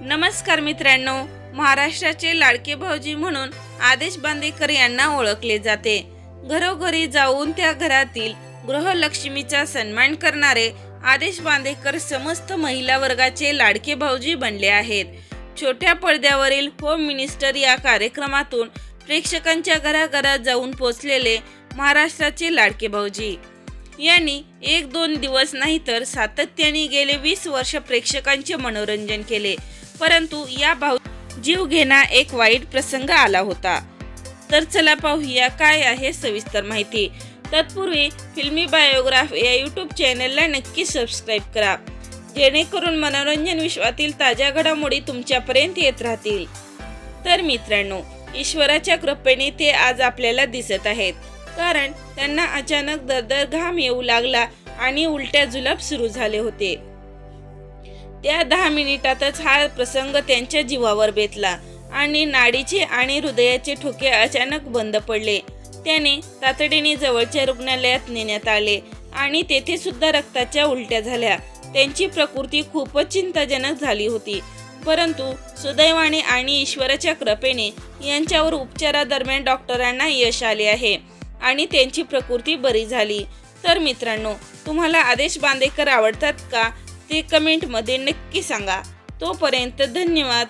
नमस्कार मित्रांनो महाराष्ट्राचे लाडके भाऊजी म्हणून आदेश बांदेकर यांना ओळखले जाते. घरोघरी जाऊन त्या घरातील गृहलक्ष्मीचा सन्मान करणारे आदेश बांदेकर समस्त महिला वर्गाचे लाडके भाऊजी बनले आहेत. छोट्या पडद्यावरील होम मिनिस्टर या कार्यक्रमातून प्रेक्षकांच्या घराघरात जाऊन पोचलेले महाराष्ट्राचे लाडके भाऊजी. यांनी एक दोन दिवस नाही तर सातत्याने गेले वीस वर्ष प्रेक्षकांचे मनोरंजन केले. परंतु या भाऊ जीव घेणा एक वाईट प्रसंग आला होता. तर चला पाहूया काय आहे सविस्तर माहिती. तत्पूर्वी फिल्मी बायोग्राफ या यूट्यूब चॅनलला नक्की सबस्क्राईब करा. जेणेकरून मनोरंजन विश्वातील ताज्या घडामोडी तुमच्यापर्यंत येत राहतील. तर मित्रांनो ईश्वराच्या कृपेने ते आज आपल्याला दिसत आहेत. कारण त्यांना अचानक दरदर घाम येऊ लागला आणि उलट्या जुलाब सुरू झाले होते. त्या दहा मिनिटातच हा प्रसंग त्यांच्या जीवावर बेतला आणि नाडीचे आणि हृदयाचे ठोके अचानक बंद पडले. त्याने तातडीने जवळच्या रुग्णालयात नेण्यात आले आणि तेथे सुद्धा रक्ताच्या उलट्या झाल्या. त्यांची प्रकृती खूपच चिंताजनक झाली होती. परंतु सुदैवाने आणि ईश्वराच्या कृपेने यांच्यावर उपचारादरम्यान डॉक्टरांना यश आले आहे. आणि त्यांची प्रकृती बरी झाली. तर मित्रांनो तुम्हाला आदेश बांदेकर आवडतात का? ते कमेंटमध्ये नक्की सांगा. तोपर्यंत धन्यवाद.